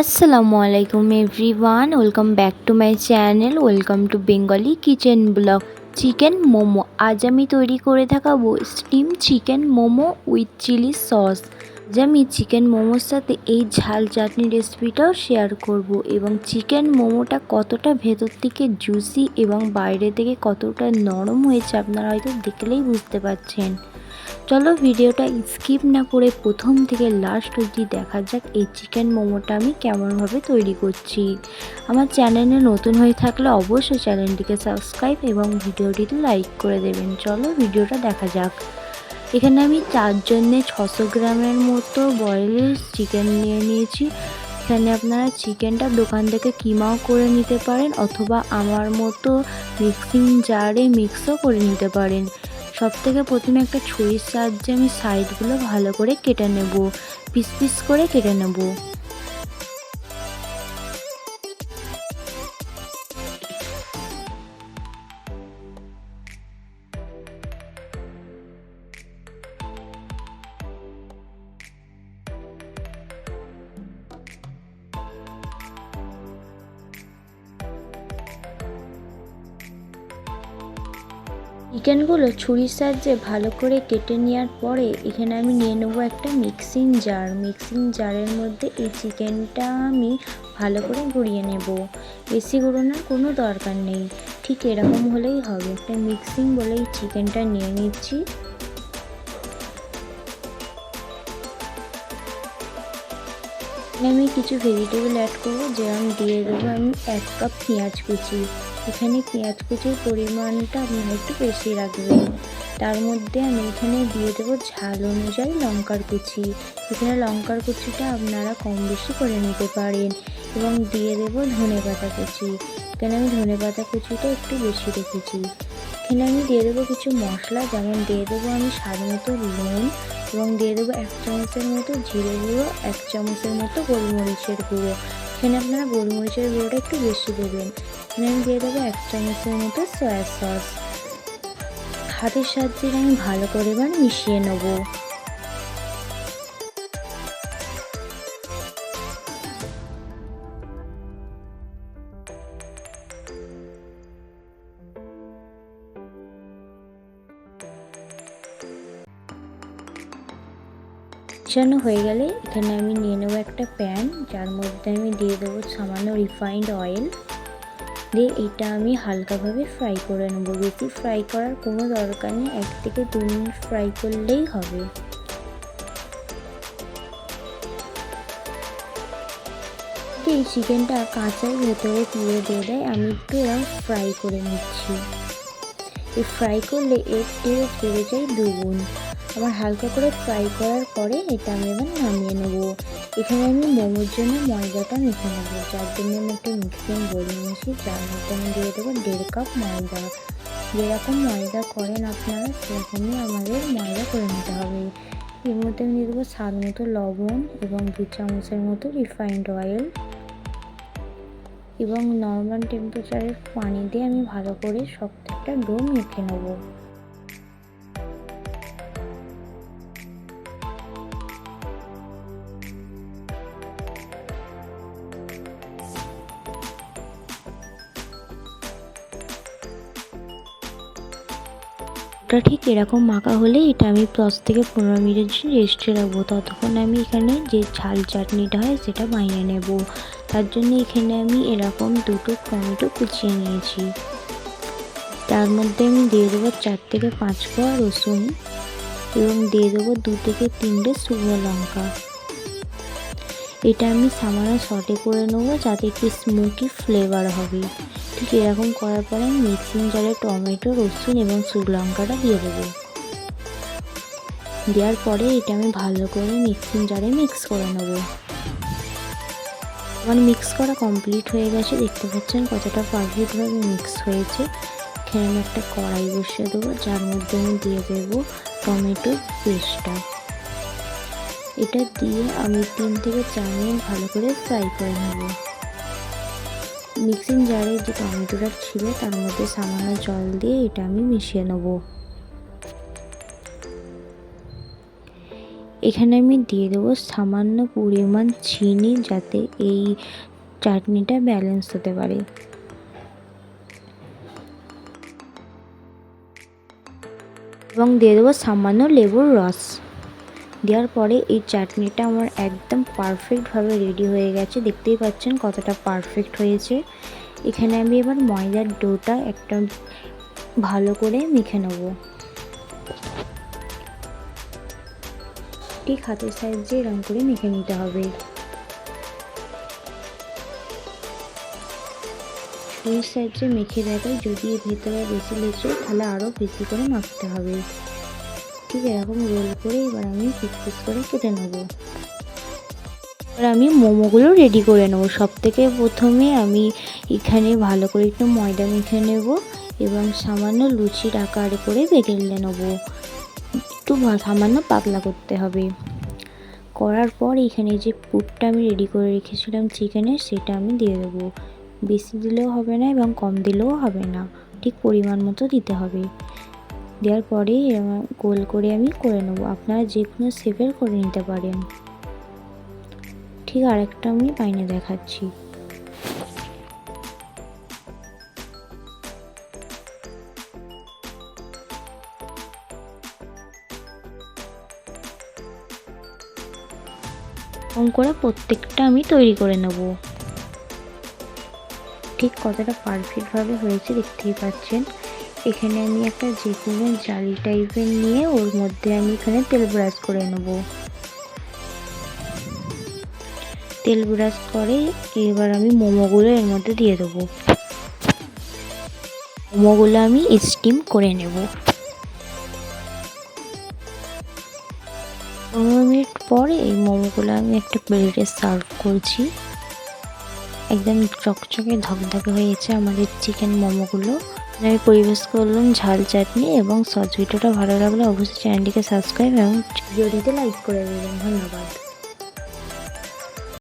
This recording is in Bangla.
আসসালামু আলাইকুম everyone, welcome back to my channel, welcome to Bengali kitchen blog. Chicken momo, আজ আমি তৈরি করে দেখাবো steam chicken momo with chilli sauce. আজ আমি চিকেন মোমোর সাথে এই ঝাল চাটনি রেসিপিটাও শেয়ার করব এবং চিকেন মোমোটা কতটা ভেতর থেকে জুসি এবং বাইরে থেকে কতটা নরম হয়েছে আপনারা হয়তো দেখলেই বুঝতে পারছেন। চলো ভিডিওটা স্কিপ না করে প্রথম থেকে লাস্ট অবধি দেখা যাক এই চিকেন মোমোটা আমি কেমনভাবে তৈরি করছি। আমার চ্যানেলে নতুন হয়ে থাকলে অবশ্যই চ্যানেলটিকে সাবস্ক্রাইব এবং ভিডিওটিতে লাইক করে দেবেন। চলো ভিডিওটা দেখা যাক। এখানে আমি চারজনে ছশো গ্রামের মতো বয়েল চিকেন নিয়ে নিয়েছি। এখানে আপনারা চিকেনটা দোকান থেকে কিমাও করে নিতে পারেন অথবা আমার মতো মিক্সিং জারে মিক্সও করে নিতে পারেন। সব থেকে প্রথমে একটা ছুরির সাহায্যে আমি সাইডগুলো ভালো করে কেটে নেব, পিস পিস করে কেটে নেব। চিকেনগুলো ছুরির সাহায্যে ভালো করে কেটে নেওয়ার পরে এখানে আমি নিয়ে নেব একটা মিক্সিং জার। মিক্সিং জারের মধ্যে এই চিকেনটা আমি ভালো করে গুঁড়িয়ে নেব। বেশি গুঁড়োনোর কোনো দরকার নেই। ঠিক এরকম হলেই হবে। একটা মিক্সিং বলেই চিকেনটা নিয়ে নিচ্ছি। আমি কিছু ভেজিটেবল অ্যাড করব, যেরকম দিয়ে দেবো আমি এক কাপ পেঁয়াজ কুচি। এখানে পেঁয়াজ কুচির পরিমাণটা আপনারা একটু বেশি রাখবেন। তার মধ্যে আমি এখানে দিয়ে দেবো ঝাল অনুযায়ী লঙ্কার কুচি। এখানে লঙ্কার কুচিটা আপনারা কম বেশি করে নিতে পারেন এবং দিয়ে দেবো ধনে পাতা কুচি। এখানে আমি ধনে পাতা কুচিটা একটু বেশি রেখেছি। এখানে আমি দিয়ে দেবো কিছু মশলা, যেমন দিয়ে দেবো আমি স্বাদ মতো এবং দিয়ে দেবো এক চামচের মতো জিরে গুঁড়ো, এক চামচের মতো গোলমরিচের গুঁড়ো। এখানে আপনারা গোলমরিচের গুঁড়োটা একটু বেশি দেবেন। এখানে আমি দিয়ে দেবো এক চামচের মতো সয়া সস হাতের সাহায্যে আমি ভালো করে এবার মিশিয়ে নেব। মিশানো হয়ে গেলে এখানে আমি নিয়ে নেব একটা প্যান, যার মধ্যে আমি দিয়ে দেবো সামান্য রিফাইন্ড অয়েল দিয়ে এটা আমি হালকাভাবে ফ্রাই করে নেব। বেশি ফ্রাই করার কোনো দরকার নেই, এক থেকে দু মিনিট ফ্রাই করলেই হবে। এই চিকেনটা কাঁচাই ভেতরে তুলে দিয়ে দেয়, আমি একটু এরকম ফ্রাই করে নিচ্ছি। এই ফ্রাই করলে এর টেস্ট বেড়ে যায় দুগুণ। আবার হালকা করে ফ্রাই করার পরে এটা আমি এবার নামিয়ে নেব। এখানে আমি মোমোর জন্য ময়দাটা মেখে নেব, যার জন্য আমি একটু মিক্সিং বলে নিয়েছি। যার মধ্যে আমি দিয়ে দেবো দেড় কাপ ময়দা। যেরকম ময়দা করেন আপনারা, সেরকমই আমাদের ময়দা করে নিতে হবে। এর মধ্যে আমি দিয়ে দেবো স্বাদ মতো লবণ এবং দু চামচের মতো রিফাইন্ড অয়েল এবং নর্মাল টেম্পারেচারের পানি দিয়ে আমি ভালো করে শক্ত একটা ডো মেখে নেব। এটা ঠিক এরকম মাখা হলে এটা আমি দশ থেকে পনেরো মিনিটের জন্য রেস্টে রাখব। ততক্ষণ আমি এখানে যে ঝাল চাটনিটা হয় সেটা বানিয়ে নেব। তার জন্য এখানে আমি এরকম দুটো টমেটো কুচিয়ে নিয়েছি। তার মধ্যে আমি দিয়ে দেবো চার থেকে পাঁচ কোয়া রসুন এবং দিয়ে দেবো দু থেকে তিনটে শুকনো লঙ্কা। এটা আমি সামান্য শর্টে করে নেব যাতে একটু স্মোকি ফ্লেভার হবে। ঠিক এরকম করার পরে মিক্সিং জারে টমেটো, রসুন এবং শুকনো লঙ্কাটা দিয়ে দেবো। দেওয়ার পরে এটা আমি ভালো করে মিক্সিং জারে মিক্স করে নেব। আমার মিক্স করা কমপ্লিট হয়ে গেছে। দেখতে পাচ্ছেন কতটা পারফেক্টভাবে মিক্স হয়েছে। এখানে আমি একটা কড়াই বসিয়ে দেবো, যার মধ্যে আমি দিয়ে দেবো টমেটোর পেস্টটা। এটা দিয়ে আমি তিন থেকে চার মিনিট ভালো করে ফ্রাই করে নেব। মিক্সিং জারে যে টমেটোটা ছিল, তার মধ্যে সামান্য জল দিয়ে এটা আমি মিশিয়ে নেব। এখানে আমি দিয়ে দেবো সামান্য পরিমাণ চিনি যাতে এই চাটনিটা ব্যালেন্স হতে পারে। এবং দিয়ে দেবো সামান্য লেবুর রস। দেওয়ার পরে এই চাটনিটা আমার একদম পারফেক্টভাবে রেডি হয়ে গেছে। দেখতেই পাচ্ছেন কতটা পারফেক্ট হয়েছে। এখানে আমি এবার ময়দার ডোটা একটা ভালো করে মেখে নেব। ঠিক হাতের সাহায্যে এরকম করে মেখে নিতে হবে। ছুরির সাহায্যে মেখে দেখায় যদি ভেতরে বেশি লেগে তাহলে আরও বেশি করে মাখতে হবে। ঠিক এরকম রোল করে এবার আমি পিস করে কেটে নেব। এবার আমি মোমোগুলো রেডি করে নেব। সব থেকে প্রথমে আমি এখানে ভালো করে একটু ময়দা মেখে নেব এবং সামান্য লুচির আকার করে বেগে নেব। একটু সামান্য পাতলা করতে হবে। করার পর এখানে যে পুরটা আমি রেডি করে রেখেছিলাম চিকেনের সেটা আমি দিয়ে দেবো। বেশি দিলেও হবে না এবং কম দিলেও হবে না। ঠিক পরিমাণ মতো দিতে হবে। দেওয়ার পরে গোল করে আমি করে নেব। আপনারা যে কোনো শেপের করে নিতে পারেন। ঠিক আরেকটা আমি বাইনে দেখাচ্ছি। এরকম করে প্রত্যেকটা আমি তৈরি করে নেব। ঠিক কতটা পারফেক্টভাবে হয়েছে দেখতেই পাচ্ছেন। এখানে আমি একটা যে কোনো জালি টাইপের নিয়ে ওর মধ্যে আমি এখানে তেল ব্রাশ করে নেব। তেল ব্রাশ করে এবার আমি মোমোগুলো এর মধ্যে দিয়ে দেবো। মোমোগুলো আমি স্টিম করে নেব। পনেরো মিনিট পরে এই মোমোগুলো আমি একটা প্লেটে সার্ভ করছি। একদম চকচকে ধকধকে হয়েছে আমাদের চিকেন মোমোগুলো। আমি পরিবেশ করলাম ঝাল চাটনি এবং সস। ভিডিওটা ভালো লাগলে অবশ্যই চ্যানেলটিকে সাবস্ক্রাইব এবং ভিডিওটিতে লাইক করে দেবেন। ধন্যবাদ।